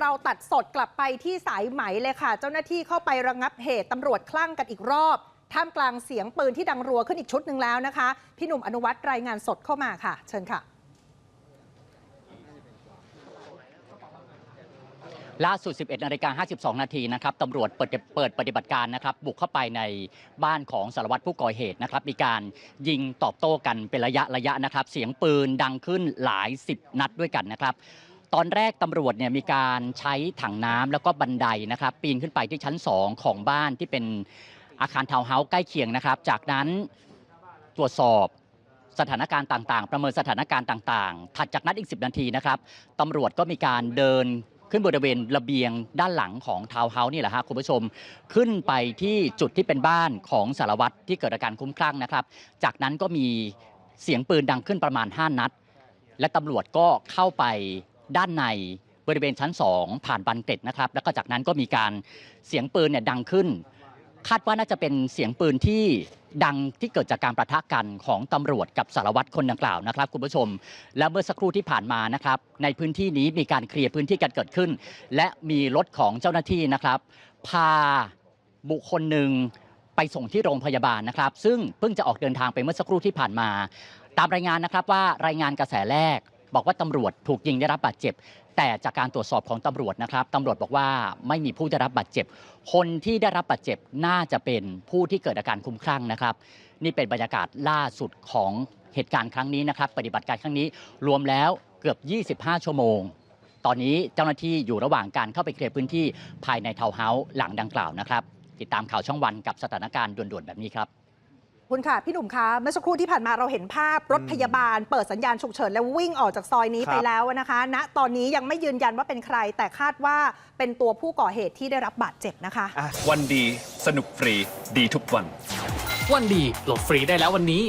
เราตัดสดกลับไปที่สายไหมเลยค่ะ เจ้าหน้าที่เข้าไประงับเหตุตำรวจคลั่งกันอีกรอบ ท่ามกลางเสียงปืนที่ดังรัวขึ้นอีกชุดหนึ่งแล้วนะคะ พี่หนุ่มอนุวัตรรายงานสดเข้ามาค่ะ เชิญค่ะ ล่าสุด 11นาฬิกา52 นาทีนะครับตำรวจเปิดเปิดปฏิบัติการนะครับ บุกเข้าไปในบ้านของสารวัตรผู้ก่อเหตุนะครับ มีการยิงตอบโต้กันเป็นระยะระยะนะครับ เสียงปืนดังขึ้นหลาย 10 นัดด้วยกันนะครับ ตอนแรกตำรวจเนี่ยมีการใช้ถังน้ำแล้วก็บันไดนะครับ ปีนขึ้นไปที่ชั้น 2 ของบ้านที่เป็นอาคารทาวน์เฮาส์ใกล้เคียงนะครับ จากนั้นตรวจสอบสถานการณ์ต่างๆ ประเมินสถานการณ์ต่างๆ ถัดจากนั้นอีก 10 นาทีนะครับตำรวจก็มีการเดินขึ้นบริเวณระเบียงด้านหลังของทาวน์เฮาส์นี่แหละฮะคุณผู้ชม ขึ้นไปที่จุดที่เป็นบ้านของสารวัตรที่เกิดอาการคุ้มคลั่งนะครับ จากนั้นก็มีเสียงปืนดังขึ้นประมาณ 5 นัด และตำรวจก็เข้าไป ด้านในบริเวณชั้น 2 ผ่านบันเกร็ดนะครับ แล้วก็จากนั้นก็มีการเสียงปืนเนี่ยดังขึ้น คาดว่าน่าจะเป็นเสียงปืนที่ดังที่เกิดจากการประทะกันของตำรวจกับสารวัตรคนดังกล่าวนะครับ คุณผู้ชม และเมื่อสักครู่ที่ผ่านมานะครับ ในพื้นที่นี้มีการเคลียร์พื้นที่กันเกิดขึ้น และมีรถของเจ้าหน้าที่นะครับ พาบุคคลหนึ่งไปส่งที่โรงพยาบาลนะครับ ซึ่งเพิ่งจะออกเดินทางไปเมื่อสักครู่ที่ผ่านมา ตามรายงานนะครับว่ารายงานกระแสแรก บอกว่าตำรวจถูกยิงได้รับบาดเจ็บ แต่จากการตรวจสอบของตำรวจนะครับตำรวจบอกว่าไม่มีผู้ได้รับบาดเจ็บ คนที่ได้รับบาดเจ็บน่าจะเป็นผู้ที่เกิดอาการคุ้มคลั่งนะครับ นี่เป็นบรรยากาศล่าสุดของเหตุการณ์ครั้งนี้นะครับ ปฏิบัติการครั้งนี้รวมแล้วเกือบ 25 ชั่วโมง ตอนนี้เจ้าหน้าที่อยู่ระหว่างการเข้าไปเคลียร์พื้นที่ภายในเทาวน์เฮาส์หลังดังกล่าวนะครับ ติดตามข่าวช่องวันกับสถานการณ์ด่วนๆแบบนี้ครับ คุณค่ะ พี่หนุ่มคะเมื่อสักครู่ที่ผ่านมาเราเห็นภาพรถพยาบาล เปิดสัญญาณฉุกเฉินแล้ววิ่งออกจากซอยนี้ครับไปแล้วนะคะ ณตอนนี้ยังไม่ยืนยันว่าเป็นใคร แต่คาดว่าเป็นตัวผู้ก่อเหตุที่ได้รับบาดเจ็บนะคะอะวันดีสนุกฟรีดีทุกวัน วันดีโหลดฟรีได้แล้ววันนี้